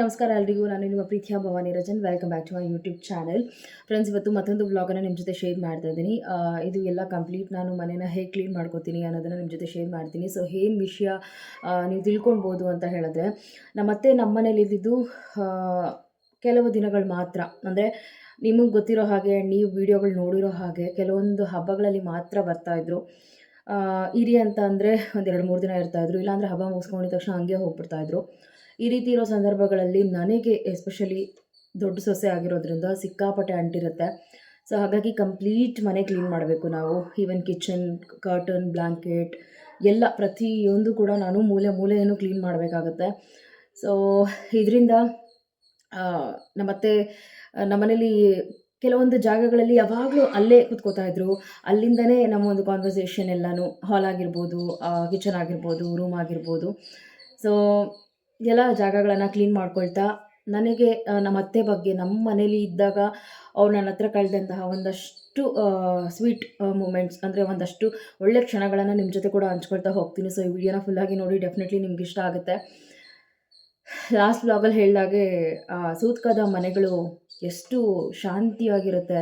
ನಮಸ್ಕಾರ ಎಲ್ರಿಗೂ. ನಾನು ನಿಮ್ಮ ಪ್ರೀತಿಯ Bhavani Rajan. Welcome back to my YouTube channel friends ಇವತ್ತು ಮತ್ತೊಂದು ವ್ಲಾಗನ್ನು ನಿಮ್ಮ ಜೊತೆ ಶೇರ್ ಮಾಡ್ತಾ ಇದ್ದೀನಿ. ಇದು ಎಲ್ಲ ಕಂಪ್ಲೀಟ್ ನಾನು ಮನೇನ ಹೇಗೆ ಕ್ಲೀನ್ ಮಾಡ್ಕೋತೀನಿ ಅನ್ನೋದನ್ನು ನಿಮ್ಮ ಜೊತೆ ಶೇರ್ ಮಾಡ್ತೀನಿ. ಸೊ ಏನು ವಿಷಯ ನೀವು ತಿಳ್ಕೊಳ್ಬೋದು ಅಂತ ಹೇಳಿದ್ರೆ, ನಮ್ಮತ್ತೆ ನಮ್ಮ ಮನೇಲಿ ಇದ್ದಿದ್ದು ಕೆಲವು ದಿನಗಳು ಮಾತ್ರ. ಅಂದರೆ ನಿಮಗೆ ಗೊತ್ತಿರೋ ಹಾಗೆ, ನೀವು ವಿಡಿಯೋಗಳು ನೋಡಿರೋ ಹಾಗೆ ಕೆಲವೊಂದು ಹಬ್ಬಗಳಲ್ಲಿ ಮಾತ್ರ ಬರ್ತಾಯಿದ್ರು ಇರಿ ಅಂತ ಅಂದರೆ ಒಂದು ಎರಡು ಮೂರು ದಿನ ಇರ್ತಾಯಿದ್ರು ಇಲ್ಲಾಂದರೆ ಹಬ್ಬ ಮುಗಿಸ್ಕೊಂಡಿದ ತಕ್ಷಣ ಹಂಗೆ ಹೋಗ್ಬಿಡ್ತಾಯಿದ್ರು ಈ ರೀತಿ ಇರೋ ಸಂದರ್ಭಗಳಲ್ಲಿ ನನಗೆ ಎಸ್ಪೆಷಲಿ ದೊಡ್ಡ ಸೊಸೆ ಆಗಿರೋದ್ರಿಂದ ಸಿಕ್ಕಾಪಟ್ಟೆ ಅಂಟಿರುತ್ತೆ. ಸೊ ಹಾಗಾಗಿ ಕಂಪ್ಲೀಟ್ ಮನೆ ಕ್ಲೀನ್ ಮಾಡಬೇಕು ನಾವು. ಈವನ್ ಕಿಚನ್ ಕರ್ಟನ್ ಬ್ಲ್ಯಾಂಕೆಟ್ ಎಲ್ಲ ಪ್ರತಿಯೊಂದು ಕೂಡ ನಾನು ಮೂಲೆ ಮೂಲೆಯನ್ನು ಕ್ಲೀನ್ ಮಾಡಬೇಕಾಗತ್ತೆ. ಸೊ ಇದರಿಂದ ನಮ್ಮತ್ತೆ, ನಮ್ಮನೇಲಿ ಕೆಲವೊಂದು ಜಾಗಗಳಲ್ಲಿ ಯಾವಾಗಲೂ ಅಲ್ಲೇ ಕೂತ್ಕೋತಾ ಇದ್ರು. ಅಲ್ಲಿಂದನೇ ನಮ್ಮ ಒಂದು ಕಾನ್ವರ್ಸೇಷನ್ ಎಲ್ಲನೂ ಹಾಲ್ ಆಗಿರ್ಬೋದು ಕಿಚನ್ ಆಗಿರ್ಬೋದು ರೂಮ್ ಆಗಿರ್ಬೋದು. ಸೊ ಎಲ್ಲ ಜಾಗಗಳನ್ನು ಕ್ಲೀನ್ ಮಾಡ್ಕೊಳ್ತಾ, ನನಗೆ ನಮ್ಮ ಅತ್ತೆ ಬಗ್ಗೆ, ನಮ್ಮ ಮನೇಲಿ ಇದ್ದಾಗ ಅವ್ರು ನನ್ನ ಹತ್ರ ಕಳೆದಂತಹ ಒಂದಷ್ಟು ಸ್ವೀಟ್ ಮೂಮೆಂಟ್ಸ್ ಅಂದರೆ ಒಂದಷ್ಟು ಒಳ್ಳೆ ಕ್ಷಣಗಳನ್ನು ನಿಮ್ಮ ಜೊತೆ ಕೂಡ ಹಂಚ್ಕೊಳ್ತಾ ಹೋಗ್ತೀನಿ. ಸೊ ಈ ವಿಡಿಯೋನ ಫುಲ್ಲಾಗಿ ನೋಡಿ ಡೆಫಿನೆಟ್ಲಿ ನಿಮ್ಗೆ ಇಷ್ಟ ಆಗುತ್ತೆ. ಲಾಸ್ಟ್ ಬ್ಲಾಗಲ್ಲಿ ಹೇಳಿದಾಗೆ ಸೂತ್ಕದ ಮನೆಗಳು ಎಷ್ಟು ಶಾಂತಿಯಾಗಿರುತ್ತೆ.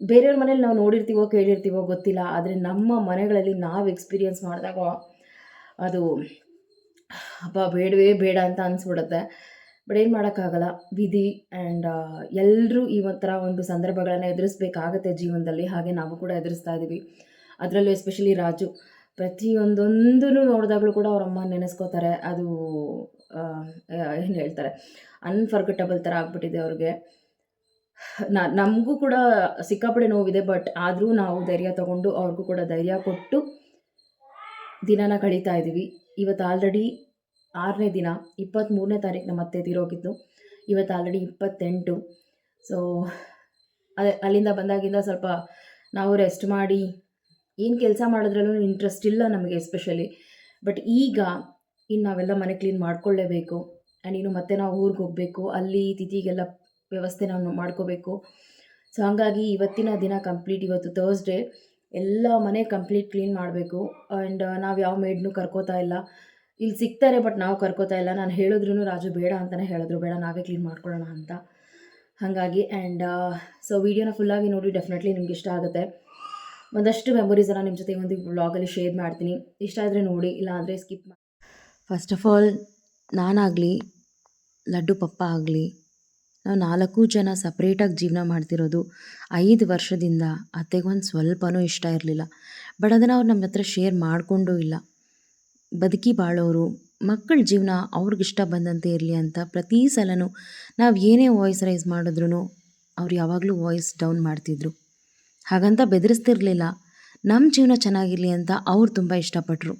ಬೇರೆಯವ್ರ ಮನೇಲಿ ನಾವು ನೋಡಿರ್ತೀವೋ, ಕೇಳಿರ್ತೀವೋ ಗೊತ್ತಿಲ್ಲ, ಆದರೆ ನಮ್ಮ ಮನೆಗಳಲ್ಲಿ ನಾವು ಎಕ್ಸ್ಪೀರಿಯನ್ಸ್ ಮಾಡಿದಾಗ ಅದು ಹಬ್ಬ ಬೇಡವೇ ಬೇಡ ಅಂತ ಅನಿಸ್ಬಿಡುತ್ತೆ. ಬಟ್ ಏನು ಮಾಡೋಕ್ಕಾಗಲ್ಲ. ವಿಧಿ ಆ್ಯಂಡ್ ಎಲ್ಲರೂ ಈ ಒಂಥರ ಒಂದು ಸಂದರ್ಭಗಳನ್ನು ಎದುರಿಸ್ಬೇಕಾಗತ್ತೆ ಜೀವನದಲ್ಲಿ. ಹಾಗೆ ನಾವು ಕೂಡ ಎದುರಿಸ್ತಾ ಇದ್ದೀವಿ ಅದರಲ್ಲೂ ಎಸ್ಪೆಷಲಿ ರಾಜು. ಪ್ರತಿಯೊಂದೊಂದೂ ನೋಡಿದಾಗಲೂ ಕೂಡ ಅವ್ರ ಅಮ್ಮ ನೆನೆಸ್ಕೋತಾರೆ. ಅದು ಏನು ಹೇಳ್ತಾರೆ? ಅನ್ಫರ್ಗಟಬಲ್ ಥರ ಆಗ್ಬಿಟ್ಟಿದೆ ಅವ್ರಿಗೆ. ನಮಗೂ ಕೂಡ ಸಿಕ್ಕಾಪಡೆ ನೋವಿದೆ, ಬಟ್ ಆದರೂ ನಾವು ಧೈರ್ಯ ತಗೊಂಡು ಅವ್ರಿಗೂ ಕೂಡ ಧೈರ್ಯ ಕೊಟ್ಟು ದಿನನ ಕಳೀತಾ ಇದ್ದೀವಿ ಇವತ್ತು ಆಲ್ರೆಡಿ ಆರನೇ ದಿನ ಇಪ್ಪತ್ತ್ಮೂರನೇ ತಾರೀಕು ನಮ್ಮ ಅತ್ತೆ ತೀರೋಗಿದ್ದು. ಇವತ್ತು ಆಲ್ರೆಡಿ ಇಪ್ಪತ್ತೆಂಟು. ಸೊ ಅದೇ, ಅಲ್ಲಿಂದ ಬಂದಾಗಿಂದ ಸ್ವಲ್ಪ ನಾವು ರೆಸ್ಟ್ ಮಾಡಿ, ಏನು ಕೆಲಸ ಮಾಡಿದ್ರಲ್ಲೂ ಇಂಟ್ರೆಸ್ಟ್ ಇಲ್ಲ ನಮಗೆ ಎಸ್ಪೆಷಲಿ ಬಟ್ ಈಗ ಇನ್ನು ನಾವೆಲ್ಲ ಮನೆ ಕ್ಲೀನ್ ಮಾಡ್ಕೊಳ್ಳೇಬೇಕು. ಆ್ಯಂಡ್ ಇನ್ನು ಮತ್ತೆ ನಾವು ಊರಿಗೆ ಹೋಗಬೇಕು. ಅಲ್ಲಿ ತಿಥಿಗೆಲ್ಲ ವ್ಯವಸ್ಥೆ ನಾವು ಮಾಡ್ಕೋಬೇಕು. ಸೊ ಹಾಗಾಗಿ ಇವತ್ತಿನ ದಿನ ಕಂಪ್ಲೀಟ್ ಇವತ್ತು ಥರ್ಸ್ಡೇ ಎಲ್ಲ ಮನೆ ಕಂಪ್ಲೀಟ್ ಕ್ಲೀನ್ ಮಾಡಬೇಕು. ಆ್ಯಂಡ್ ನಾವು ಯಾವ ಮೇಡ್ನೂ ಕರ್ಕೋತಾ ಇಲ್ಲ. ಇಲ್ಲಿ ಸಿಗ್ತಾರೆ ಬಟ್ ನಾವು ಕರ್ಕೋತಾ ಇಲ್ಲ. ನಾನು ಹೇಳಿದ್ರು ರಾಜು ಬೇಡ ಅಂತಲೇ ಹೇಳಿದ್ರು. ಬೇಡ, ನಾವೇ ಕ್ಲೀನ್ ಮಾಡ್ಕೊಳ್ಳೋಣ ಅಂತ. ಹಾಗಾಗಿ ಆ್ಯಂಡ್ ಸೊ ವೀಡಿಯೋನ ಫುಲ್ಲಾಗಿ ನೋಡಿ ಡೆಫಿನೆಟ್ಲಿ ನಿಮ್ಗೆ ಇಷ್ಟ ಆಗುತ್ತೆ. ಒಂದಷ್ಟು ಮೆಮೊರೀಸನ್ನು ನಿಮ್ಮ ಜೊತೆ ಒಂದು ವ್ಲಾಗಲ್ಲಿ ಶೇರ್ ಮಾಡ್ತೀನಿ. ಇಷ್ಟ ಆದರೆ ನೋಡಿ ಇಲ್ಲ ಅಂದರೆ ಸ್ಕಿಪ್ ಮಾಡಿ ಫಸ್ಟ್ ಆಫ್ ಆಲ್ ನಾನಾಗಲಿ, ಲಡ್ಡು ಪಪ್ಪ ಆಗಲಿ, ನಾವು ನಾಲ್ಕು ಜನ ಸಪ್ರೇಟಾಗಿ ಜೀವನ ಮಾಡ್ತಿರೋದು ಐದು ವರ್ಷದಿಂದ ಅತ್ತೆಗೊಂದು ಸ್ವಲ್ಪನೂ ಇಷ್ಟ ಇರಲಿಲ್ಲ. ಬಟ್ ಅದನ್ನು ಅವ್ರು ನಮ್ಮ ಹತ್ರ ಶೇರ್ ಮಾಡಿಕೊಂಡೂ ಇಲ್ಲ. ಬದುಕಿ ಬಾಳೋರು, ಮಕ್ಕಳ ಜೀವನ ಅವ್ರಿಗಿಷ್ಟ ಬಂದಂತೆ ಇರಲಿ ಅಂತ ಪ್ರತಿ ಸಲನೂ ನಾವು ಏನೇ ವಾಯ್ಸ್ ರೈಸ್ ಮಾಡಿದ್ರೂ ಅವ್ರು ಯಾವಾಗಲೂ ವಾಯ್ಸ್ ಡೌನ್ ಮಾಡ್ತಿದ್ರು. ಹಾಗಂತ ಬೆದರಿಸ್ತಿರ್ಲಿಲ್ಲ. ನಮ್ಮ ಜೀವನ ಚೆನ್ನಾಗಿರಲಿ ಅಂತ ಅವ್ರು ತುಂಬ ಇಷ್ಟಪಟ್ಟರು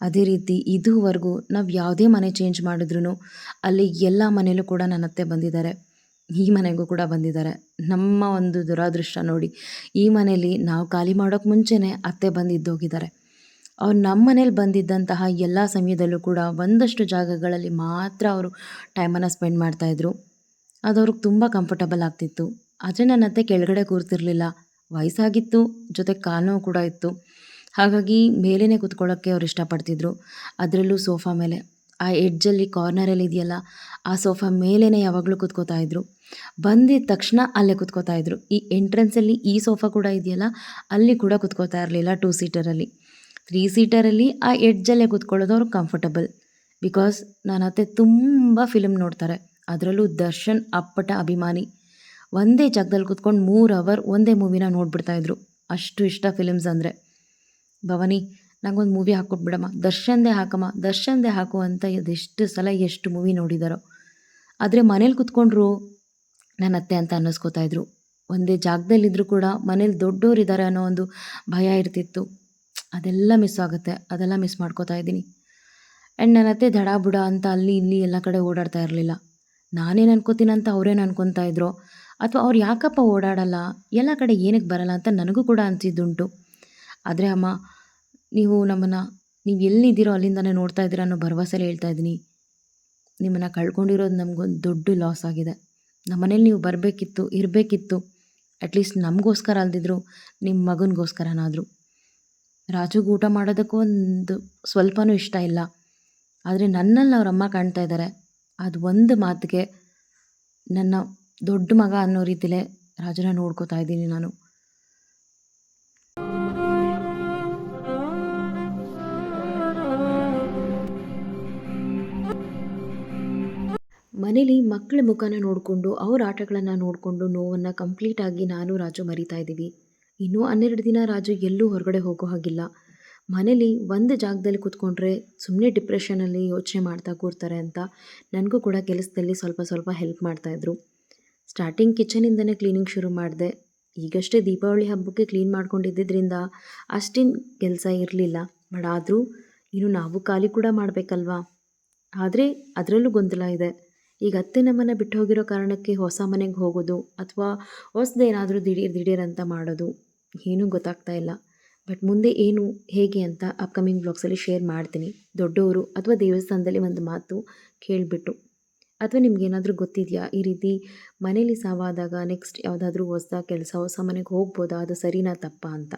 ಅದೇ ರೀತಿ ಇದುವರೆಗೂ ನಾವು ಯಾವುದೇ ಮನೆ ಚೇಂಜ್ ಮಾಡಿದ್ರೂ ಅಲ್ಲಿ ಎಲ್ಲ ಮನೆಯಲ್ಲೂ ಕೂಡ ನನ್ನ ಅತ್ತೆ ಬಂದಿದ್ದಾರೆ. ಈ ಮನೆಗೂ ಕೂಡ ಬಂದಿದ್ದಾರೆ. ನಮ್ಮ ಒಂದು ದುರಾದೃಷ್ಟ ನೋಡಿ ಈ ಮನೇಲಿ ನಾವು ಖಾಲಿ ಮಾಡೋಕ್ಕೆ ಮುಂಚೆನೇ ಅತ್ತೆ ಬಂದಿದ್ದೋಗಿದ್ದಾರೆ. ಅವ್ರು ನಮ್ಮ ಮನೇಲಿ ಬಂದಿದ್ದಂತಹ ಎಲ್ಲ ಸಮಯದಲ್ಲೂ ಕೂಡ ಒಂದಷ್ಟು ಜಾಗಗಳಲ್ಲಿ ಮಾತ್ರ ಅವರು ಟೈಮನ್ನು ಸ್ಪೆಂಡ್ ಮಾಡ್ತಾಯಿದ್ರು ಅದು ಅವ್ರಿಗೆ ತುಂಬ ಕಂಫರ್ಟಬಲ್ ಆಗ್ತಿತ್ತು. ಆದರೆ ನನ್ನ ಅತ್ತೆ ಕೆಳಗಡೆ ಕೂರ್ತಿರ್ಲಿಲ್ಲ. ವಯಸ್ಸಾಗಿತ್ತು, ಜೊತೆ ಕಾಲು ಕೂಡ ಇತ್ತು. ಹಾಗಾಗಿ ಮೇಲೇ ಕೂತ್ಕೊಳ್ಳೋಕ್ಕೆ ಅವ್ರು ಇಷ್ಟಪಡ್ತಿದ್ರು. ಅದರಲ್ಲೂ ಸೋಫಾ ಮೇಲೆ. ಆ ಎಡ್ಜಲ್ಲಿ ಕಾರ್ನರಲ್ಲಿ ಇದೆಯಲ್ಲ, ಆ ಸೋಫಾ ಮೇಲೇ ಯಾವಾಗಲೂ ಕೂತ್ಕೋತಾ ಇದ್ರು. ಬಂದಿದ ತಕ್ಷಣ ಅಲ್ಲೇ ಕೂತ್ಕೋತಾ ಇದ್ರು. ಈ ಎಂಟ್ರೆನ್ಸಲ್ಲಿ ಈ ಸೋಫಾ ಕೂಡ ಇದೆಯಲ್ಲ, ಅಲ್ಲಿ ಕೂಡ ಕೂತ್ಕೋತಾ ಇರಲಿಲ್ಲ ಟೂ ಸೀಟರಲ್ಲಿ ತ್ರೀ ಸೀಟರಲ್ಲಿ ಆ ಎಡ್ಜಲ್ಲೇ ಕೂತ್ಕೊಳ್ಳೋದು ಅವ್ರಿಗೆ ಕಂಫರ್ಟಬಲ್ ಬಿಕಾಸ್ ನನ್ನ ಅತ್ತೆ ತುಂಬ ಫಿಲ್ಮ್ ನೋಡ್ತಾರೆ. ಅದರಲ್ಲೂ ದರ್ಶನ್ ಅಪ್ಪಟ ಅಭಿಮಾನಿ. ಒಂದೇ ಜಾಗದಲ್ಲಿ ಕೂತ್ಕೊಂಡು ಮೂರು ಅವರ್ ಒಂದೇ ಮೂವಿನ ನೋಡಿಬಿಡ್ತಾಯಿದ್ರು ಅಷ್ಟು ಇಷ್ಟ ಫಿಲಿಮ್ಸ್ ಅಂದರೆ. ಭವಾನಿ, ನಂಗೊಂದು ಮೂವಿ ಹಾಕ್ಕೊಟ್ಬಿಡಮ್ಮ. ದರ್ಶನ್ದೇ ಹಾಕಮ್ಮ. ದರ್ಶನ್ದೇ ಹಾಕು ಅಂತ ಅದೆಷ್ಟು ಸಲ ಎಷ್ಟು ಮೂವಿ ನೋಡಿದಾರೋ. ಆದರೆ ಮನೇಲಿ ಕೂತ್ಕೊಂಡ್ರು ನನ್ನ ಅತ್ತೆ ಅಂತ ಅನ್ನಿಸ್ಕೋತಾ ಇದ್ರು. ಒಂದೇ ಜಾಗದಲ್ಲಿದ್ದರೂ ಕೂಡ ಮನೇಲಿ ದೊಡ್ಡೋರಿದ್ದಾರೆ ಅನ್ನೋ ಒಂದು ಭಯ ಇರ್ತಿತ್ತು. ಅದೆಲ್ಲ ಮಿಸ್ ಆಗುತ್ತೆ. ಅದೆಲ್ಲ ಮಿಸ್ ಮಾಡ್ಕೋತಾ ಇದ್ದೀನಿ. ಆ್ಯಂಡ್ ನನ್ನ ಅತ್ತೆ ದಡ ಬುಡ ಅಂತ ಅಲ್ಲಿ ಇಲ್ಲಿ ಎಲ್ಲ ಕಡೆ ಓಡಾಡ್ತಾ ಇರಲಿಲ್ಲ. ನಾನೇನು ಅನ್ಕೋತೀನಿ ಅಂತ ಅವರೇನು ಅನ್ಕೊತಾ ಇದ್ರು. ಅಥವಾ ಅವ್ರು ಯಾಕಪ್ಪ ಓಡಾಡಲ್ಲ? ಎಲ್ಲ ಕಡೆ ಏನಕ್ಕೆ ಬರಲ್ಲ ಅಂತ ನನಗೂ ಕೂಡ ಅನಿಸಿದ್ದುಂಟು. ಆದರೆ ಅಮ್ಮ, ನೀವು ನಮ್ಮನ್ನು, ನೀವು ಎಲ್ಲಿದ್ದೀರೋ ಅಲ್ಲಿಂದನೇ ನೋಡ್ತಾ ಇದ್ದೀರ ಅನ್ನೋ ಭರವಸೆಲಿ ಹೇಳ್ತಾ ಇದ್ದೀನಿ. ನಿಮ್ಮನ್ನು ಕಳ್ಕೊಂಡಿರೋದು ನಮಗೊಂದು ದೊಡ್ಡ ಲಾಸ್ ಆಗಿದೆ. ನಮ್ಮ ಮನೇಲಿ ನೀವು ಬರಬೇಕಿತ್ತು, ಇರಬೇಕಿತ್ತು. ಅಟ್ಲೀಸ್ಟ್ ನಮಗೋಸ್ಕರ ಅಲ್ದಿದ್ರು ನಿಮ್ಮ ಮಗನಿಗೋಸ್ಕರನಾದರೂ. ರಾಜುಗೆ ಊಟ ಮಾಡೋದಕ್ಕೂ ಒಂದು ಸ್ವಲ್ಪನೂ ಇಷ್ಟ ಇಲ್ಲ. ಆದರೆ ನನ್ನಲ್ಲಿ ಅವರಮ್ಮ ಕಾಣ್ತಾ ಇದ್ದಾರೆ. ಅದು ಒಂದು ಮಾತಿಗೆ ನನ್ನ ದೊಡ್ಡ ಮಗ ಅನ್ನೋ ರೀತಿಲೇ ರಾಜನ ನೋಡ್ಕೋತಾ ಇದ್ದೀನಿ ನಾನು. ಮನೇಲಿ ಮಕ್ಕಳ ಮುಖನ ನೋಡಿಕೊಂಡು ಅವ್ರ ಆಟಗಳನ್ನು ನೋಡಿಕೊಂಡು ನೋವನ್ನು ಕಂಪ್ಲೀಟಾಗಿ ನಾನು ರಾಜು ಮರಿತಾ ಇದ್ದೀವಿ. ಇನ್ನೂ ಹನ್ನೆರಡು ದಿನ ರಾಜು ಎಲ್ಲೂ ಹೊರಗಡೆ ಹೋಗೋ ಹಾಗಿಲ್ಲ. ಮನೇಲಿ ಒಂದು ಜಾಗದಲ್ಲಿ ಕೂತ್ಕೊಂಡ್ರೆ ಸುಮ್ಮನೆ ಡಿಪ್ರೆಷನಲ್ಲಿ ಯೋಚನೆ ಮಾಡ್ತಾ ಕೂರ್ತಾರೆ ಅಂತ ನನಗೂ ಕೂಡ ಕೆಲಸದಲ್ಲಿ ಸ್ವಲ್ಪ ಸ್ವಲ್ಪ ಹೆಲ್ಪ್ ಮಾಡ್ತಾಯಿದ್ರು ಸ್ಟಾರ್ಟಿಂಗ್ ಕಿಚನಿಂದನೇ ಕ್ಲೀನಿಂಗ್ ಶುರು ಮಾಡಿದೆ. ಈಗಷ್ಟೇ ದೀಪಾವಳಿ ಹಬ್ಬಕ್ಕೆ ಕ್ಲೀನ್ ಮಾಡ್ಕೊಂಡಿದ್ದರಿಂದ ಅಷ್ಟೇನು ಕೆಲಸ ಇರಲಿಲ್ಲ. ಬಟ್ ಆದರೂ ಇನ್ನು ನಾವು ಖಾಲಿ ಕೂಡ ಮಾಡಬೇಕಲ್ವಾ? ಆದರೆ ಅದರಲ್ಲೂ ಗೊಂದಲ ಇದೆ. ಈಗ ಅತ್ತೆ ನಮ್ಮನ್ನು ಬಿಟ್ಟು ಹೋಗಿರೋ ಕಾರಣಕ್ಕೆ ಹೊಸ ಮನೆಗೆ ಹೋಗೋದು ಅಥವಾ ಹೊಸದೇನಾದರೂ ದಿಢೀರ್ ದಿಢೀರ್ ಅಂತ ಮಾಡೋದು ಏನೂ ಗೊತ್ತಾಗ್ತಾ ಇಲ್ಲ. ಬಟ್ ಮುಂದೆ ಏನು, ಹೇಗೆ ಅಂತ ಅಪ್ಕಮಿಂಗ್ ಬ್ಲಾಗ್ಸಲ್ಲಿ ಶೇರ್ ಮಾಡ್ತೀನಿ. ದೊಡ್ಡವರು ಅಥವಾ ದೇವಸ್ಥಾನದಲ್ಲಿ ಒಂದು ಮಾತು ಕೇಳಿಬಿಟ್ಟು. ಅಥವಾ ನಿಮಗೇನಾದರೂ ಗೊತ್ತಿದೆಯಾ? ಈ ರೀತಿ ಮನೇಲಿ ಸಾವಾದಾಗ ನೆಕ್ಸ್ಟ್ ಯಾವುದಾದ್ರೂ ಹೊಸ ಕೆಲಸ, ಹೊಸ ಮನೆಗೆ ಹೋಗ್ಬೋದಾ? ಅದು ಸರಿನಾ ತಪ್ಪ ಅಂತ.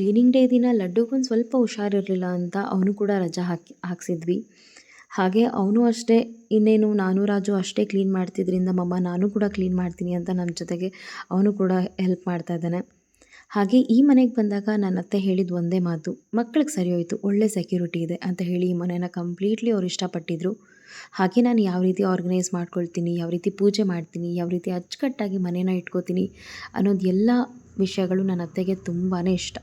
ಕ್ಲೀನಿಂಗ್ ಡೇ ದಿನ ಲಡ್ಡುಗೊಂದು ಸ್ವಲ್ಪ ಹುಷಾರಿರಲಿಲ್ಲ ಅಂತ ಅವನು ಕೂಡ ರಜಾ ಹಾಕಿ, ಹಾಕ್ಸಿದ್ವಿ. ಹಾಗೆ ಅವನು ಅಷ್ಟೇ, ಇನ್ನೇನು ನಾನು ರಾಜು ಅಷ್ಟೇ ಕ್ಲೀನ್ ಮಾಡ್ತಿದ್ರಿಂದ ಮಮ್ಮ ನಾನು ಕೂಡ ಕ್ಲೀನ್ ಮಾಡ್ತೀನಿ ಅಂತ ನಮ್ಮ ಜೊತೆಗೆ ಅವನು ಕೂಡ ಹೆಲ್ಪ್ ಮಾಡ್ತಾ ಇದ್ದಾನೆ. ಹಾಗೆ ಈ ಮನೆಗೆ ಬಂದಾಗ ನನ್ನ ಅತ್ತೆ ಹೇಳಿದ ಒಂದೇ ಮಾತು ಮಕ್ಕಳಿಗೆ ಸರಿ ಹೋಯಿತು, ಒಳ್ಳೆ ಸೆಕ್ಯೂರಿಟಿ ಇದೆ ಅಂತ ಹೇಳಿ ಈ ಮನೇನ ಕಂಪ್ಲೀಟ್ಲಿ ಅವ್ರು ಇಷ್ಟಪಟ್ಟಿದ್ರು. ಹಾಗೆ ನಾನು ಯಾವ ರೀತಿ ಆರ್ಗನೈಸ್ ಮಾಡ್ಕೊಳ್ತೀನಿ, ಯಾವ ರೀತಿ ಪೂಜೆ ಮಾಡ್ತೀನಿ, ಯಾವ ರೀತಿ ಅಚ್ಚುಕಟ್ಟಾಗಿ ಮನೇನ ಇಟ್ಕೋತೀನಿ ಅನ್ನೋದು ಎಲ್ಲ ವಿಷಯಗಳು ನನ್ನ ಅತ್ತೆಗೆ ತುಂಬಾ ಇಷ್ಟ.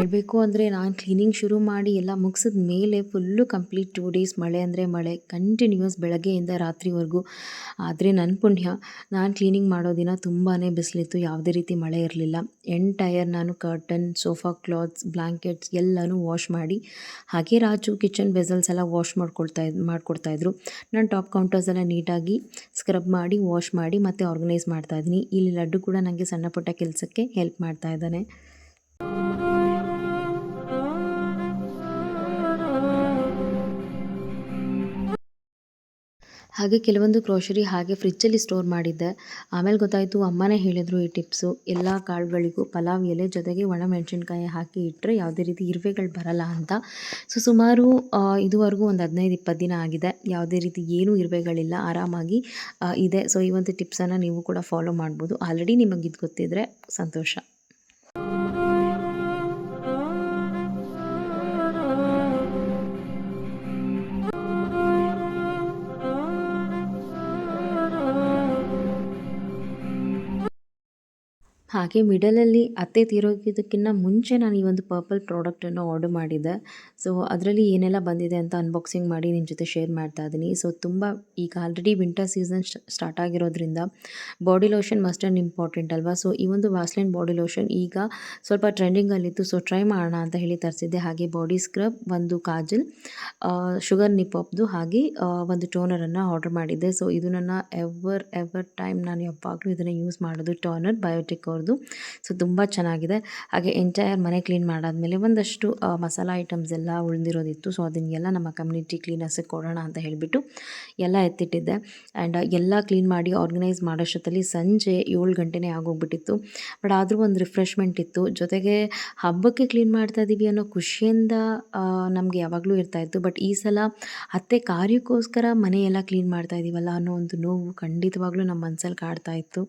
ಹೇಳಬೇಕು ಅಂದರೆ ನಾನು ಕ್ಲೀನಿಂಗ್ ಶುರು ಮಾಡಿ ಎಲ್ಲ ಮುಗಿಸಿದ ಮೇಲೆ ಫುಲ್ಲು ಕಂಪ್ಲೀಟ್ ಟೂ ಡೇಸ್ ಮಳೆ ಅಂದರೆ ಮಳೆ ಕಂಟಿನ್ಯೂಸ್ ಬೆಳಗ್ಗೆಯಿಂದ ರಾತ್ರಿವರೆಗೂ. ಆದರೆ ನನ್ನ ಪುಣ್ಯ, ನಾನು ಕ್ಲೀನಿಂಗ್ ಮಾಡೋ ದಿನ ತುಂಬಾ ಬಿಸಿಲಿತ್ತು, ಯಾವುದೇ ರೀತಿ ಮಳೆ ಇರಲಿಲ್ಲ. ಎಂಟೈರ್ ನಾನು ಕರ್ಟನ್ ಸೋಫಾ ಕ್ಲಾತ್ಸ್ ಬ್ಲ್ಯಾಂಕೆಟ್ಸ್ ಎಲ್ಲನೂ ವಾಶ್ ಮಾಡಿ, ಹಾಗೆ ರಾಜು ಕಿಚನ್ ವೆಸಲ್ಸ್ ಎಲ್ಲ ವಾಶ್ ಮಾಡ್ಕೊಳ್ತಾ ಇದ್ ಮಾಡಿಕೊಡ್ತಾಯಿದ್ರು ನಾನು ಟಾಪ್ ಕೌಂಟರ್ಸ್ ಎಲ್ಲ ನೀಟಾಗಿ ಸ್ಕ್ರಬ್ ಮಾಡಿ ವಾಶ್ ಮಾಡಿ ಮತ್ತು ಆರ್ಗನೈಸ್ ಮಾಡ್ತಾಯಿದ್ದೀನಿ ಇಲ್ಲಿ ಲಡ್ಡು ಕೂಡ ನನಗೆ ಸಣ್ಣ ಪುಟ್ಟ ಕೆಲಸಕ್ಕೆ ಹೆಲ್ಪ್ ಮಾಡ್ತಾ ಇದ್ದಾನೆ. ಹಾಗೆ ಕೆಲವೊಂದು ಕ್ರೋಷರಿ ಹಾಗೆ ಫ್ರಿಜ್ಜಲ್ಲಿ ಸ್ಟೋರ್ ಮಾಡಿದ್ದೆ. ಆಮೇಲೆ ಗೊತ್ತಾಯಿತು, ಅಮ್ಮನೇ ಹೇಳಿದರು ಈ ಟಿಪ್ಸು ಎಲ್ಲ ಕಾಳುಗಳಿಗೂ ಪಲಾವ್, ಎಲೆ ಜೊತೆಗೆ ಒಣ ಮೆಣಸಿನ್ಕಾಯಿ ಹಾಕಿ ಇಟ್ಟರೆ ಯಾವುದೇ ರೀತಿ ಇರುವೆಗಳು ಬರಲ್ಲ ಅಂತ. ಸೊ ಸುಮಾರು ಇದುವರೆಗೂ ಒಂದು ಹದಿನೈದು ಇಪ್ಪತ್ತು ದಿನ ಆಗಿದೆ. ಯಾವುದೇ ರೀತಿ ಏನೂ ಇರುವೆಗಳಿಲ್ಲ. ಆರಾಮಾಗಿ ಇದೆ. ಸೊ ಈ ಒಂದು ಟಿಪ್ಸನ್ನು ನೀವು ಕೂಡ ಫಾಲೋ ಮಾಡ್ಬೋದು. ಆಲ್ರೆಡಿ ನಿಮಗೆ ಇದು ಗೊತ್ತಿದ್ದರೆ ಸಂತೋಷ. ಹಾಗೆ ಮಿಡಲಲ್ಲಿ ಅತ್ತೆ ತೀರೋಗಿದ್ದಕ್ಕಿಂತ ಮುಂಚೆ ನಾನು ಈ ಒಂದು ಪರ್ಪಲ್ ಪ್ರಾಡಕ್ಟನ್ನು ಆರ್ಡರ್ ಮಾಡಿದ್ದೆ. ಸೊ ಅದರಲ್ಲಿ ಏನೆಲ್ಲ ಬಂದಿದೆ ಅಂತ ಅನ್ಬಾಕ್ಸಿಂಗ್ ಮಾಡಿ ನಿಮ್ಮ ಜೊತೆ ಶೇರ್ ಮಾಡ್ತಾ ಇದ್ದೀನಿ. ಸೊ ತುಂಬ ಈಗ ಆಲ್ರೆಡಿ ವಿಂಟರ್ ಸೀಸನ್ ಸ್ಟಾರ್ಟ್ ಆಗಿರೋದ್ರಿಂದ body lotion must and important ಅಲ್ವಾ? ಸೊ ಈ ಒಂದು ವಾಸ್ಲೈನ್ ಬಾಡಿ ಲೋಷನ್ ಈಗ ಸ್ವಲ್ಪ ಟ್ರೆಂಡಿಂಗಲ್ಲಿತ್ತು ಸೊ ಟ್ರೈ ಮಾಡೋಣ ಅಂತ ಹೇಳಿ ತರಿಸಿದ್ದೆ. ಹಾಗೆ ಬಾಡಿ ಸ್ಕ್ರಬ್ ಒಂದು ಕಾಜಲ್ ಶುಗರ್ ನಿಪಾಪ್ದು ಹಾಗೆ ಒಂದು ಟೋನರನ್ನು ಆರ್ಡರ್ ಮಾಡಿದ್ದೆ. ಸೊ ಇದು ನನ್ನ ಎವರ್ ಎವರ್ ಟೈಮ್ ನಾನು ಯಾವಾಗಲೂ ಇದನ್ನು ಯೂಸ್ ಮಾಡೋದು. ಟೋನರ್ ಬಯೋಟಿಕ್ ಅವ್ರದ್ದು ಸೊ ತುಂಬ ಚೆನ್ನಾಗಿದೆ. ಹಾಗೆ ಎಂಟೈರ್ ಮನೆ ಕ್ಲೀನ್ ಮಾಡಾದಮೇಲೆ ಒಂದಷ್ಟು ಮಸಾಲ ಐಟಮ್ಸ್ ಎಲ್ಲ ಉಳಿದಿರೋದಿತ್ತು. ಸೊ ಅದನ್ನೆಲ್ಲ ನಮ್ಮ ಕಮ್ಯುನಿಟಿ ಕ್ಲೀನರ್ಸಿಗೆ ಕೊಡೋಣ ಅಂತ ಹೇಳಿಬಿಟ್ಟು ಎಲ್ಲ ಎತ್ತಿಟ್ಟಿದ್ದೆ. ಆ್ಯಂಡ್ ಎಲ್ಲ ಕ್ಲೀನ್ ಮಾಡಿ ಆರ್ಗನೈಸ್ ಮಾಡೋಷ್ಟೊತ್ತಲ್ಲಿ ಸಂಜೆ ಏಳು ಗಂಟೆನೇ ಆಗೋಗ್ಬಿಟ್ಟಿತ್ತು. ಬಟ್ ಆದರೂ ಒಂದು ರಿಫ್ರೆಶ್ಮೆಂಟ್ ಇತ್ತು. ಜೊತೆಗೆ ಹಬ್ಬಕ್ಕೆ ಕ್ಲೀನ್ ಮಾಡ್ತಾ ಇದ್ದೀವಿ ಅನ್ನೋ ಖುಷಿಯಿಂದ ನಮಗೆ ಯಾವಾಗಲೂ ಇರ್ತಾಯಿತ್ತು ಬಟ್ ಈ ಸಲ ಅತ್ತೆ ಕಾರ್ಯಕ್ಕೋಸ್ಕರ ಮನೆಯೆಲ್ಲ ಕ್ಲೀನ್ ಮಾಡ್ತಾ ಇದ್ದೀವಲ್ಲ ಅನ್ನೋ ಒಂದು ನೋವು ಖಂಡಿತವಾಗ್ಲೂ ನಮ್ಮ ಮನಸ್ಸಲ್ಲಿ ಕಾಡ್ತಾ ಇತ್ತು.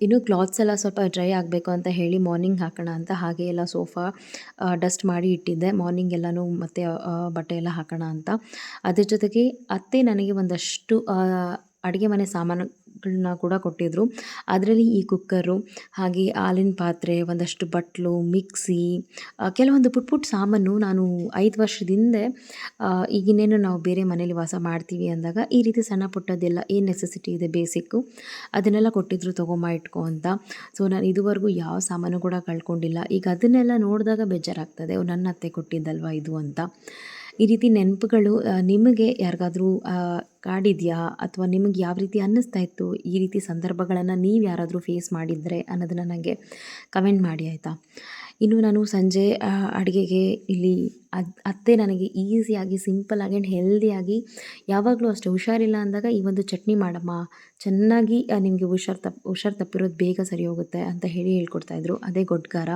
ಇನ್ನು ಕ್ಲಾತ್ಸ್ ಎಲ್ಲ ಸ್ವಲ್ಪ ಡ್ರೈ ಆಗಬೇಕು ಅಂತ ಹೇಳಿ ಮಾರ್ನಿಂಗ್ ಹಾಕೋಣ ಅಂತ ಹಾಗೆ ಎಲ್ಲ ಸೋಫಾ ಡಸ್ಟ್ ಮಾಡಿ ಇಟ್ಟಿದ್ದೆ. ಮಾರ್ನಿಂಗ್ ಎಲ್ಲನೂ ಮತ್ತೆ ಬಟ್ಟೆ ಎಲ್ಲ ಹಾಕೋಣ ಅಂತ. ಅದ್ರ ಜೊತೆಗೆ ಅತ್ತೆ ನನಗೆ ಒಂದಷ್ಟು ಅಡುಗೆ ಮನೆ ಸಾಮಾನು ಗಳನ್ನ ಕೂಡ ಕೊಟ್ಟಿದ್ದರು ಅದರಲ್ಲಿ ಈ ಕುಕ್ಕರು ಹಾಗೆ ಹಾಲಿನ ಪಾತ್ರೆ ಒಂದಷ್ಟು ಬಟ್ಲು ಮಿಕ್ಸಿ ಕೆಲವೊಂದು ಪುಟ್ ಪುಟ್ ಸಾಮಾನು ನಾನು ಐದು ವರ್ಷದ ಹಿಂದೆ ಆ, ಈಗಿನ್ನೇನು ನಾವು ಬೇರೆ ಮನೇಲಿ ವಾಸ ಮಾಡ್ತೀವಿ ಅಂದಾಗ ಈ ರೀತಿ ಸಣ್ಣ ಪುಟ್ಟದೆಲ್ಲ ಏನು ನೆಸೆಸಿಟಿ ಇದೆ ಬೇಸಿಕ್ಕು ಅದನ್ನೆಲ್ಲ ಕೊಟ್ಟಿದ್ರು ತೊಗೊಂಬ ಇಟ್ಕೊ ಅಂತ. ಸೊ ನಾನು ಇದುವರೆಗೂ ಯಾವ ಸಾಮಾನು ಕೂಡ ಕಳ್ಕೊಂಡಿಲ್ಲ. ಈಗ ಅದನ್ನೆಲ್ಲ ನೋಡಿದಾಗ ಬೇಜಾರಾಗ್ತದೆ. ನನ್ನ ಅತ್ತೆ ಕೊಟ್ಟಿದ್ದಲ್ವ ಇದು ಅಂತ. ಈ ರೀತಿ ನೆನಪುಗಳು ನಿಮಗೆ ಯಾರಿಗಾದರೂ ಕಾಡಿದೆಯಾ? ಅಥವಾ ನಿಮಗೆ ಯಾವ ರೀತಿ ಅನ್ನಿಸ್ತಾ ಇತ್ತು ಈ ರೀತಿ ಸಂದರ್ಭಗಳನ್ನು ನೀವು ಯಾರಾದರೂ ಫೇಸ್ ಮಾಡಿದರೆ ಅನ್ನೋದನ್ನು ನನಗೆ ಕಮೆಂಟ್ ಮಾಡಿ, ಆಯಿತಾ? ಇನ್ನು ನಾನು ಸಂಜೆ ಅಡುಗೆಗೆ ಇಲ್ಲಿ ಅತ್ತೆ ನನಗೆ ಈಸಿಯಾಗಿ ಆಗಿ ಆ್ಯಂಡ್ ಹೆಲ್ದಿಯಾಗಿ ಯಾವಾಗಲೂ ಅಷ್ಟೇ ಹುಷಾರಿಲ್ಲ ಅಂದಾಗ ಈ ಒಂದು ಚಟ್ನಿ ಮಾಡಮ್ಮ. ಚೆನ್ನಾಗಿ ನಿಮಗೆ ಹುಷಾರು ತಪ್ಪು ಹುಷಾರು ತಪ್ಪಿರೋದು ಬೇಗ ಸರಿ ಹೋಗುತ್ತೆ ಅಂತ ಹೇಳಿ ಹೇಳ್ಕೊಡ್ತಾಯಿದ್ರು ಅದೇ ಗೊಡ್ಗಾರ.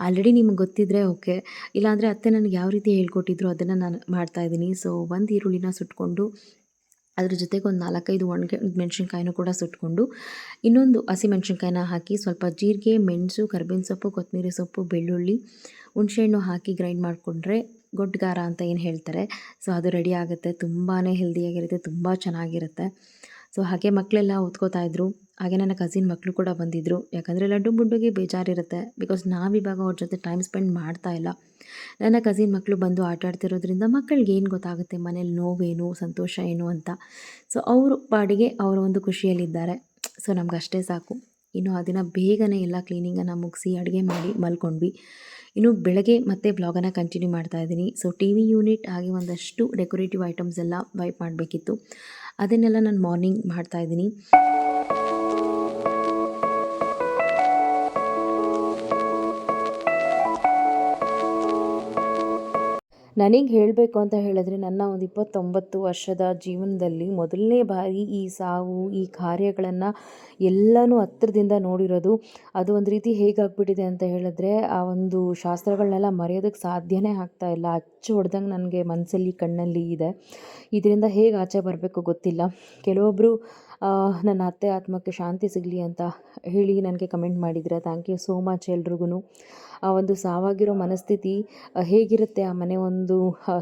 ಆಲ್ರೆಡಿ ನಿಮ್ಗೆ ಗೊತ್ತಿದ್ದರೆ ಓಕೆ ಇಲ್ಲಾಂದರೆ ಅತ್ತೆ ನನಗೆ ಯಾವ ರೀತಿ ಹೇಳ್ಕೊಟ್ಟಿದ್ರು ಅದನ್ನು ನಾನು ಮಾಡ್ತಾಯಿದ್ದೀನಿ ಸೊ ಒಂದು ಈರುಳ್ಳಿನ ಸುಟ್ಕೊಂಡು ಅದ್ರ ಜೊತೆಗೆ ಒಂದು ನಾಲ್ಕೈದು ಒಣಗೆ ಮೆಣಸಿನ್ಕಾಯಿನೂ ಕೂಡ ಸುಟ್ಕೊಂಡು, ಇನ್ನೊಂದು ಹಸಿ ಮೆಣಸಿನ್ಕಾಯಿನ ಹಾಕಿ ಸ್ವಲ್ಪ ಜೀರಿಗೆ, ಮೆಣಸು, ಕರ್ಬೇವಿನ ಸೊಪ್ಪು, ಕೊತ್ತಂಬರಿ ಸೊಪ್ಪು, ಬೆಳ್ಳುಳ್ಳಿ, ಹುಣಸೆಹಣ್ಣು ಹಾಕಿ ಗ್ರೈಂಡ್ ಮಾಡಿಕೊಂಡ್ರೆ ಗೊಡ್ಗಾರ ಅಂತ ಏನು ಹೇಳ್ತಾರೆ. ಸೊ ಅದು ರೆಡಿ ಆಗುತ್ತೆ ತುಂಬಾ ಹೆಲ್ದಿಯಾಗಿರುತ್ತೆ ತುಂಬ ಚೆನ್ನಾಗಿರುತ್ತೆ. ಸೊ ಹಾಗೆ ಮಕ್ಕಳೆಲ್ಲ ಓದ್ಕೋತಾ ಇದ್ರು. ಹಾಗೆ ನನ್ನ ಕಸಿನ್ ಮಕ್ಕಳು ಕೂಡ ಬಂದಿದ್ದರು ಯಾಕಂದರೆ ಲಡ್ಡು ಬುಡ್ಡುಗೆ ಬೇಜಾರಿರುತ್ತೆ. ಬಿಕಾಸ್ ನಾವಿವಾಗ ಅವ್ರ ಜೊತೆ ಟೈಮ್ ಸ್ಪೆಂಡ್ ಮಾಡ್ತಾ ಇಲ್ಲ. ನನ್ನ ಕಸಿನ್ ಮಕ್ಕಳು ಬಂದು ಆಟ ಆಡ್ತಿರೋದ್ರಿಂದ ಮಕ್ಕಳಿಗೆ ಏನು ಗೊತ್ತಾಗುತ್ತೆ? ಮನೇಲಿ ನೋವೇನು? ಸಂತೋಷ ಏನು ಅಂತ. ಸೊ ಅವರು ಪಾಡಿಗೆ ಅವರ ಒಂದು ಖುಷಿಯಲ್ಲಿದ್ದಾರೆ. ಸೊ ಅಷ್ಟೇ ಸಾಕು. ಇನ್ನು ಆ ದಿನ ಬೇಗನೆ ಎಲ್ಲ ಕ್ಲೀನಿಂಗನ್ನು ಮುಗಿಸಿ ಅಡುಗೆ ಮಾಡಿ ಮಲ್ಕೊಂಡ್ವಿ. ಇನ್ನು ಬೆಳಗ್ಗೆ ಮತ್ತೆ ಬ್ಲಾಗನ್ನು ಕಂಟಿನ್ಯೂ ಮಾಡ್ತಾ ಇದ್ದೀನಿ. ಸೊ ಟಿ ವಿ ಯೂನಿಟ್ ಹಾಗೆ ಒಂದಷ್ಟು ಡೆಕೋರೇಟಿವ್ ಐಟಮ್ಸ್ ಎಲ್ಲ ವೈಪ್ ಮಾಡಬೇಕಿತ್ತು. ಅದನ್ನೆಲ್ಲ ನಾನು ಮಾರ್ನಿಂಗ್ ಮಾಡ್ತಾ ನನಗೆ ಹೇಳಬೇಕು ಅಂತ ಹೇಳಿದ್ರೆ ನನ್ನ ಒಂದು ಇಪ್ಪತ್ತೊಂಬತ್ತು ವರ್ಷದ ಜೀವನದಲ್ಲಿ ಮೊದಲನೇ ಬಾರಿ ಈ ಸಾವು, ಈ ಕಾರ್ಯಗಳನ್ನು ಎಲ್ಲನೂ ಹತ್ತಿರದಿಂದ ನೋಡಿರೋದು. ಅದು ಒಂದು ರೀತಿ ಹೇಗಾಗ್ಬಿಟ್ಟಿದೆ ಅಂತ ಹೇಳಿದ್ರೆ ಆ ಒಂದು ಶಾಸ್ತ್ರಗಳನ್ನೆಲ್ಲ ಮರೆಯೋದಕ್ಕೆ ಸಾಧ್ಯನೇ ಆಗ್ತಾ ಇಲ್ಲ. ಅಚ್ಚು ಹೊಡೆದಂಗೆ ನನಗೆ ಮನಸ್ಸಲ್ಲಿ ಕಣ್ಣಲ್ಲಿ ಇದೆ. ಇದರಿಂದ ಹೇಗೆ ಆಚೆ ಬರಬೇಕು ಗೊತ್ತಿಲ್ಲ. ಕೆಲವೊಬ್ಬರು ನನ್ನ ಅತ್ತೆ ಆತ್ಮಕ್ಕೆ ಶಾಂತಿ ಸಿಗಲಿ ಅಂತ ಹೇಳಿ ನನಗೆ ಕಮೆಂಟ್ ಮಾಡಿದ್ರೆ. ಥ್ಯಾಂಕ್ ಯು ಸೋ ಮಚ್ ಎಲ್ರಿಗೂ ಆ, ಒಂದು ಸಾವಾಗಿರೋ ಮನಸ್ಥಿತಿ ಹೇಗಿರುತ್ತೆ ಆ ಮನೆ ಒಂದು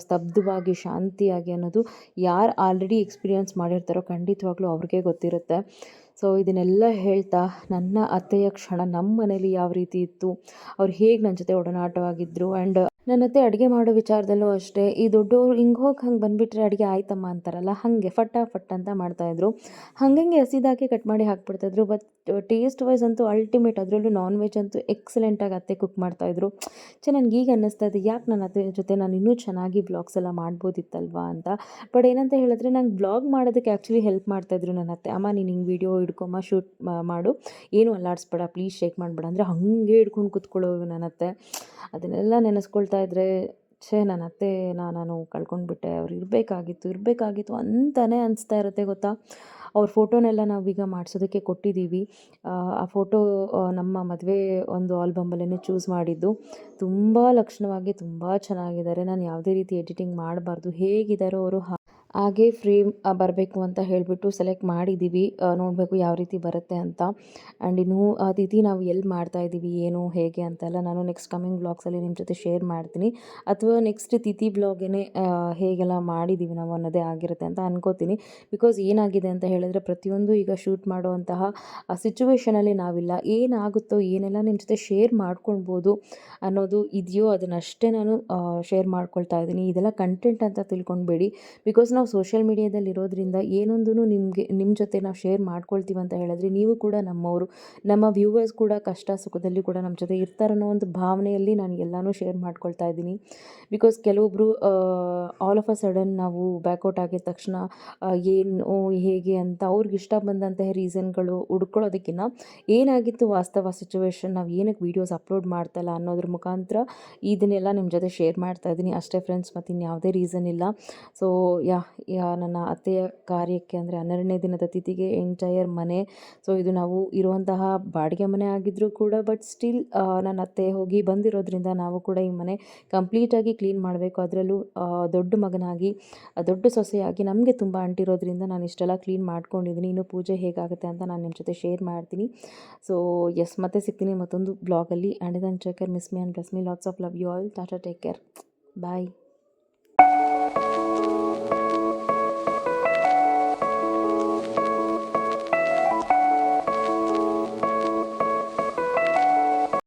ಸ್ತಬ್ಧವಾಗಿ, ಶಾಂತಿಯಾಗಿ ಅನ್ನೋದು ಯಾರು ಆಲ್ರೆಡಿ ಎಕ್ಸ್ಪೀರಿಯನ್ಸ್ ಮಾಡಿರ್ತಾರೋ ಖಂಡಿತವಾಗ್ಲೂ ಅವ್ರಿಗೆ ಗೊತ್ತಿರುತ್ತೆ. ಸೊ ಇದನ್ನೆಲ್ಲ ಹೇಳ್ತಾ ನನ್ನ ಅತ್ತೆಯ ಕ್ಷಣ ನಮ್ಮ ಮನೇಲಿ ಯಾವ ರೀತಿ ಇತ್ತು, ಅವ್ರು ಹೇಗೆ ನನ್ನ ಜೊತೆ ಒಡನಾಟವಾಗಿದ್ದರು ಆ್ಯಂಡ್ ನನ್ನ ಅತ್ತೆ ಅಡುಗೆ ಮಾಡೋ ವಿಚಾರದಲ್ಲೂ ಅಷ್ಟೇ, ಈ ದೊಡ್ಡವರು ಹಿಂಗೆ ಹೋಗಿ ಹಂಗೆ ಬಂದುಬಿಟ್ರೆ ಅಡುಗೆ ಆಯ್ತಮ್ಮ ಅಂತಾರಲ್ಲ, ಹಾಗೆ ಫಟ್ ಅಂತ ಮಾಡ್ತಾಯಿದ್ರು ಹಂಗಂಗೆ ಹಸಿದಾಕೆ ಕಟ್ ಮಾಡಿ ಹಾಕ್ಬಿಡ್ತಾಯಿದ್ರು ಬಟ್ ಟೇಸ್ಟ್ ವೈಸ್ ಅಂತೂ ಅಲ್ಟಿಮೇಟ್ ಅದರಲ್ಲೂ ನಾನ್ ವೆಜ್ ಅಂತೂ ಎಕ್ಸಲೆಂಟಾಗಿ ಅತ್ತೆ ಕುಕ್ ಮಾಡ್ತಾಯಿದ್ರು ಚೆ ನನಗೆ ಈಗ ಅನ್ನಿಸ್ತಾ ಇದೆ, ಯಾಕೆ ನನ್ನ ಅತ್ತೆ ಜೊತೆ ನಾನು ಇನ್ನೂ ಚೆನ್ನಾಗಿ ಬ್ಲಾಗ್ಸ್ ಎಲ್ಲ ಮಾಡ್ಬೋದಿತ್ತಲ್ವಾ ಅಂತ. ಬಟ್ ಏನಂತ ಹೇಳಿದ್ರೆ ನಂಗೆ ಬ್ಲಾಗ್ ಮಾಡೋದಕ್ಕೆ ಆ್ಯಕ್ಚುಲಿ ಹೆಲ್ಪ್ ಮಾಡ್ತಾಯಿದ್ರು ನನ್ನ ಅತ್ತೆ. ಅಮ್ಮ, ನೀನು ಹಿಂಗೆ ವೀಡಿಯೋ ಹಿಡ್ಕೊಮ್ಮ ಶೂಟ್ ಮಾಡು. ಏನು ಅಲ್ಲಾಡಿಸ್ಬೇಡ ಪ್ಲೀಸ್ ಶೇಕ್ ಮಾಡಬೇಡ. ಅಂದರೆ ಹಾಗೆ ಹಿಡ್ಕೊಂಡು ಕೂತ್ಕೊಳ್ಳೋರು ನನ್ನ ಅತ್ತೆ. ಅದನ್ನೆಲ್ಲ ನೆನೆಸ್ಕೊಳ್ತಾ ಇದ್ದರೆ ಛೇ ನನ್ನ ಅತ್ತೆನ ನಾನು ಕಳ್ಕೊಂಡ್ಬಿಟ್ಟೆ, ಅವ್ರು ಇರಬೇಕಾಗಿತ್ತು ಇರಬೇಕಾಗಿತ್ತು ಅಂತಲೇ ಅನಿಸ್ತಾ ಇರುತ್ತೆ ಗೊತ್ತಾ? ಅವ್ರ ಫೋಟೋನೆಲ್ಲ ನಾವೀಗ ಮಾಡಿಸೋದಕ್ಕೆ ಕೊಟ್ಟಿದ್ದೀವಿ. ಆ ಫೋಟೋ ನಮ್ಮ ಮದುವೆ ಒಂದು ಆಲ್ಬಮಲ್ಲೇ ಚೂಸ್ ಮಾಡಿದ್ದು. ತುಂಬ ಲಕ್ಷಣವಾಗಿ ತುಂಬ ಚೆನ್ನಾಗಿದ್ದಾರೆ. ನಾನು ಯಾವುದೇ ರೀತಿ ಎಡಿಟಿಂಗ್ ಮಾಡಬಾರ್ದು. ಹೇಗಿದ್ದಾರೋ ಅವರು ಹಾಗೆ ಫ್ರೇಮ್ ಬರಬೇಕು ಅಂತ ಹೇಳಿಬಿಟ್ಟು ಸೆಲೆಕ್ಟ್ ಮಾಡಿದ್ದೀವಿ ನೋಡಬೇಕು ಯಾವ ರೀತಿ ಬರುತ್ತೆ ಅಂತ. ಆ್ಯಂಡ್ ಇನ್ನು, ಆ, ತಿಥಿ ನಾವು ಎಲ್ಲಿ ಮಾಡ್ತಾ ಇದ್ದೀವಿ ಏನು, ಹೇಗೆ ಅಂತೆಲ್ಲ ನಾನು ನೆಕ್ಸ್ಟ್ ಕಮಿಂಗ್ ಬ್ಲಾಗ್ಸಲ್ಲಿ ನಿಮ್ಮ ಜೊತೆ ಶೇರ್ ಮಾಡ್ತೀನಿ. ಅಥವಾ ನೆಕ್ಸ್ಟ್ ತಿಥಿ ಬ್ಲಾಗೇನೆ ಹೇಗೆಲ್ಲ ಮಾಡಿದ್ದೀವಿ ನಾವು ಅನ್ನೋದೇ ಆಗಿರುತ್ತೆ ಅಂತ ಅನ್ಕೋತೀನಿ. ಬಿಕಾಸ್ ಏನಾಗಿದೆ ಅಂತ ಹೇಳಿದ್ರೆ ಪ್ರತಿಯೊಂದು ಈಗ ಶೂಟ್ ಮಾಡುವಂತಹ ಸಿಚುವೇಷನಲ್ಲಿ ನಾವಿಲ್ಲ. ಏನಾಗುತ್ತೋ, ಏನೆಲ್ಲ ನಿಮ್ಮ ಜೊತೆ ಶೇರ್ ಮಾಡ್ಕೊಳ್ಬೋದು ಅನ್ನೋದು ಇದೆಯೋ ಅದನ್ನಷ್ಟೇ ನಾನು ಶೇರ್ ಮಾಡ್ಕೊಳ್ತಾ ಇದ್ದೀನಿ ಇದೆಲ್ಲ ಕಂಟೆಂಟ್ ಅಂತ ತಿಳ್ಕೊಂಡ್ಬೇಡಿ. ಬಿಕಾಸ್ ನಾವು ಸೋಷಿಯಲ್ ಮೀಡಿಯಾದಲ್ಲಿ ಇರೋದ್ರಿಂದ ಏನೊಂದೂ ನಿಮಗೆ ನಿಮ್ಮ ಜೊತೆ ನಾವು ಶೇರ್ ಮಾಡ್ಕೊಳ್ತೀವಿ ಅಂತ ಹೇಳಿದ್ರೆ ನೀವು ಕೂಡ ನಮ್ಮವರು, ನಮ್ಮ ವ್ಯೂವರ್ಸ್ ಕೂಡ ಕಷ್ಟ ಸುಖದಲ್ಲಿ ಕೂಡ ನಮ್ಮ ಜೊತೆ ಇರ್ತಾರನ್ನೋ ಒಂದು ಭಾವನೆಯಲ್ಲಿ ನಾನು ಎಲ್ಲನೂ ಶೇರ್ ಮಾಡ್ಕೊಳ್ತಾ ಇದ್ದೀನಿ. ಬಿಕಾಸ್ ಕೆಲವೊಬ್ಬರು ಆಲ್ ಆಫ್ ಅ ಸಡನ್ ನಾವು ಬ್ಯಾಕ್ಔಟ್ ಆಗಿದ ತಕ್ಷಣ ಏನು, ಹೇಗೆ ಅಂತ ಅವ್ರಿಗೆ ಇಷ್ಟ ಬಂದಂತಹ ರೀಸನ್ಗಳು ಹುಡ್ಕೊಳ್ಳೋದಕ್ಕಿಂತ ಏನಾಗಿತ್ತು ವಾಸ್ತವ ಸಿಚುವೇಶನ್ ನಾವು ಏನಕ್ಕೆ ವೀಡಿಯೋಸ್ ಅಪ್ಲೋಡ್ ಮಾಡ್ತಲ್ಲ ಅನ್ನೋದ್ರ ಮುಖಾಂತರ ಇದನ್ನೆಲ್ಲ ನಿಮ್ಮ ಜೊತೆ ಶೇರ್ ಮಾಡ್ತಾ ಇದ್ದೀನಿ. ಅಷ್ಟೇ ಫ್ರೆಂಡ್ಸ್ ಮತ್ತು ಇನ್ಯಾವುದೇ ರೀಸನ್ ಇಲ್ಲ. ಸೊ ಯಾ ನನ್ನ ಅತ್ತೆಯ ಕಾರ್ಯಕ್ಕೆ ಅಂದರೆ ಹನ್ನೆರಡನೇ ದಿನದ ತಿಥಿಗೆ ಎಂಟೈರ್ ಮನೆ. ಸೊ ಇದು ನಾವು ಇರುವಂತಹ ಬಾಡಿಗೆ ಮನೆ ಆಗಿದ್ದರೂ ಕೂಡ ಬಟ್ ಸ್ಟಿಲ್ ನನ್ನ ಅತ್ತೆ ಹೋಗಿ ಬಂದಿರೋದ್ರಿಂದ ನಾವು ಕೂಡ ಈ ಮನೆ ಕಂಪ್ಲೀಟಾಗಿ ಕ್ಲೀನ್ ಮಾಡಬೇಕು. ಅದರಲ್ಲೂ ದೊಡ್ಡ ಮಗನಾಗಿ ದೊಡ್ಡ ಸೊಸೆಯಾಗಿ ನಮಗೆ ತುಂಬ ಅಂಟಿರೋದ್ರಿಂದ ನಾನು ಇಷ್ಟೆಲ್ಲ ಕ್ಲೀನ್ ಮಾಡ್ಕೊಂಡಿದ್ದೀನಿ ಇನ್ನು ಪೂಜೆ ಹೇಗಾಗುತ್ತೆ ಅಂತ ನಾನು ನಿಮ್ಮ ಜೊತೆ ಶೇರ್ ಮಾಡ್ತೀನಿ. ಸೊ ಎಸ್ ಮತ್ತೆ ಸಿಗ್ತೀನಿ ಮತ್ತೊಂದು ಬ್ಲಾಗಲ್ಲಿ and then ಚೇಕರ್ miss me and bless me lots of love you all tata take care bye